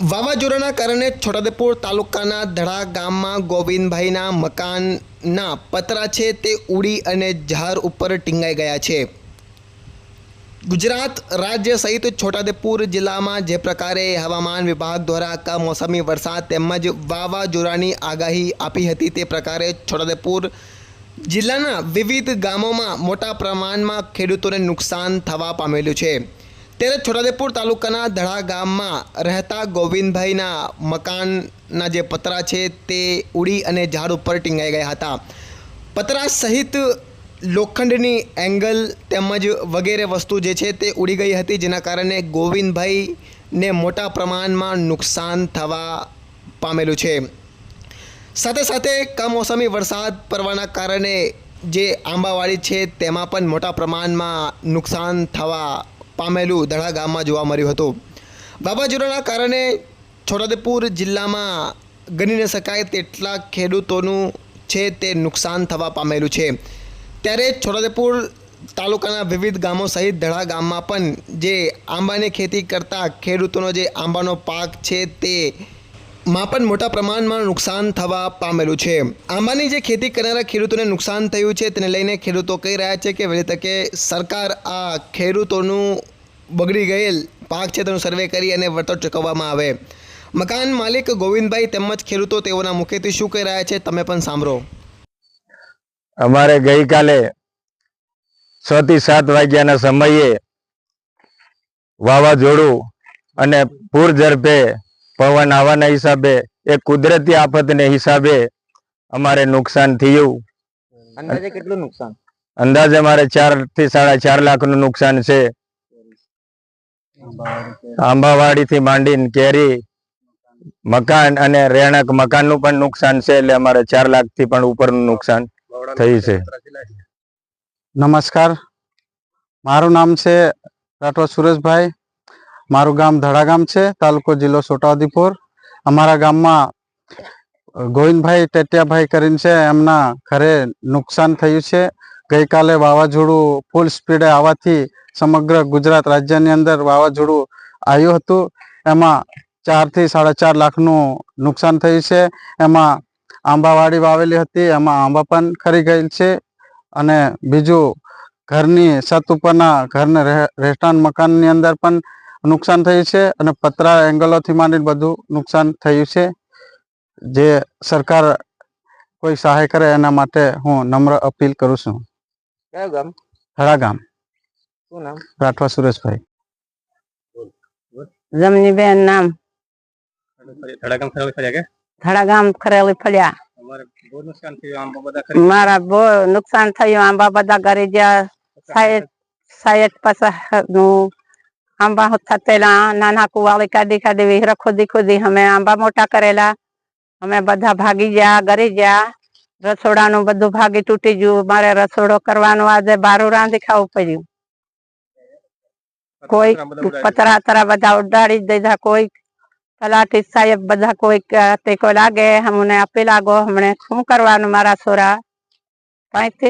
વાવાઝોડાના કારણે છોટાદેપુર તાલુકાના ધડા ગામમાં ગોવિંદભાઈના મકાનના પતરા છે તે ઉડી અને ઝાર ઉપર ટીંગાઈ ગયા છે. ગુજરાત રાજ્ય સહિત છોટાદેપુર જિલ્લામાં જે પ્રકારે હવામાન વિભાગ દ્વારા કમોસમી વરસાદ તેમજ વાવાઝોડાની આગાહી આપી હતી તે પ્રકારે છોટાદેપુર જિલ્લાના વિવિધ ગામોમાં મોટા પ્રમાણમાં ખેડૂતોને નુકસાન થવા પામેલું છે. ત્યારે છોટાદેપુર તાલુકાના ધડા ગામમાં રહેતા ગોવિંદભાઈના મકાનના જે પતરા છે તે ઉડી અને ઝાડ ઉપર ટીંગાઈ ગયા હતા. પતરા સહિત લોખંડની એંગલ તેમજ વગેરે વસ્તુ જે છે તે ઉડી ગઈ હતી, જેના કારણે ગોવિંદભાઈને મોટા પ્રમાણમાં નુકસાન થવા પામેલું છે. સાથે સાથે કમોસમી વરસાદ પડવાના કારણે જે આંબાવાડી છે તેમાં પણ મોટા પ્રમાણમાં નુકસાન થવા પામેલું ધડા ગામમાં જોવા મળ્યું હતું. વાવાઝોડાના કારણે છોટાઉદેપુર જિલ્લામાં ગણી ન શકાય તેટલા ખેડૂતોનું છે તે નુકસાન થવા પામેલું છે. ત્યારે છોટાઉદેપુર તાલુકાના વિવિધ ગામો સહિત ધડા ગામમાં પણ જે આંબાની ખેતી કરતા ખેડૂતોનો જે આંબાનો પાક છે તે માં પણ મોટા પ્રમાણમાં નુકસાન થવા પામેલું છે. આંબાની જે ખેતી કરનારા ખેડૂતોને નુકસાન થયું છે તેને લઈને ખેડૂતો કહી રહ્યા છે કે વહેલી તકે સરકાર આ ખેડૂતોનું બગડી ગયેલ પાક છે તેનો સર્વે કરી અને વળતર ચૂકવવામાં આવે. મકાન માલિક ગોવિંદભાઈ તેમજ ખેડૂતો તેઓના મુખેથી શું કહી રહ્યા છે તમે પણ સાંભળો. અમારે ગઈકાલે છ થી સાત વાગ્યાના સમયે વાવાઝોડું અને પૂર ઝડપે પવન આવવાના હિસાબે એક કુદરતી આફતને હિસાબે અમારે નુકસાન થયું. અંદાજે કેટલું નુકસાન? અંદાજે અમારે ચારથી સાડા ચાર લાખનું નુકસાન છે. આંબાવાડી થી માંડીને કેરી મકાન અને રહેણાંક મકાનનું પણ નુકસાન છે એટલે અમારે ચાર લાખથી પણ ઉપરનું નુકસાન થયું છે. નમસ્કાર. મારું નામ છે રાઠોડ સુરેશભાઈ. મારું ગામ ધડા ગામ છે તાલુકો જિલ્લો છોટાઉદેપુર અમારા ગામમાં ગોવિંદભાઈ ટેટિયાભાઈ કરીને છે એમના ઘરે નુકસાન થયું છે. ગઈકાલે વાવાઝોડું ફૂલ સ્પીડે આવવાથી સમગ્ર ગુજરાત રાજ્યની અંદર વાવાઝોડું આવ્યું હતું. એમાં ચારથી સાડા ચાર લાખનું નુકસાન થયું છે. એમાં આંબાવાડી વાવેલી હતી, એમાં આંબા પણ ખરી ગયેલ છે. અને બીજું ઘરની છત ઉપરના ઘરને રહે- રહેઠાણ મકાનની અંદર પણ નુકસાન થયું છે અને પતરા એંગલોથી માંડીને બધું નુકસાન થયું છે. જે સરકાર કોઈ સહાય કરે એના માટે હું નમ્ર અપીલ કરું છું. કયું ગામ થરા ગામ શું નામ રાઠવા સુરેશભાઈ જમનીબેન નામ થડા ગામ ખરેલી ફળ્યા મારા બહુ નુકસાન થયું આંબા બધા ગરી ગયા સાયદ સાયદ પાછા નું આંબા થતેલા નાના કુવાળી કાઢી કાઢી વિહર ખોદી ખોદી અમે આંબા મોટા કરેલા અમે બધા ભાગી ગયા ગરી ગયા રસોડાનું બધું ભાગી તૂટી ગયું. મારે રસોડો કરવાનો આજે બારું રાંધી ખાવું પડ્યું. કોઈ પતરા તરા બધા ઉડાડી દીધા. કોઈ તલાટી સાહેબ બધા કોઈ ટેકો લાગે અમને આપી લાગો હમણે શું કરવાનું મારા છોરા? કઈથી